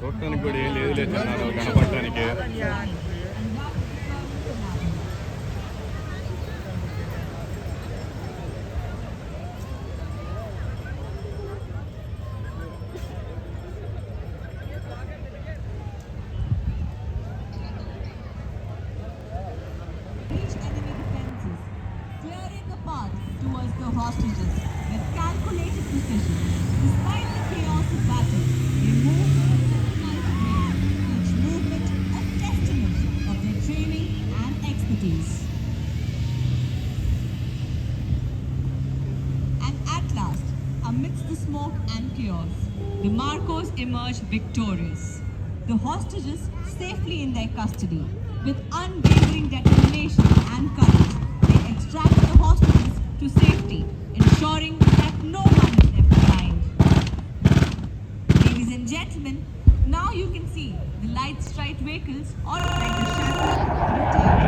చూడటానికి కూడా ఏం లేదు లేదు అన్నారు కనపడటానికి hostages with calculated precision. The Marcos emerge victorious. The hostages safely in their custody. With unwavering determination and courage, they extract the hostages to safety, ensuring that no one is left behind. Ladies and gentlemen, now you can see the light striped vehicles all like the shadows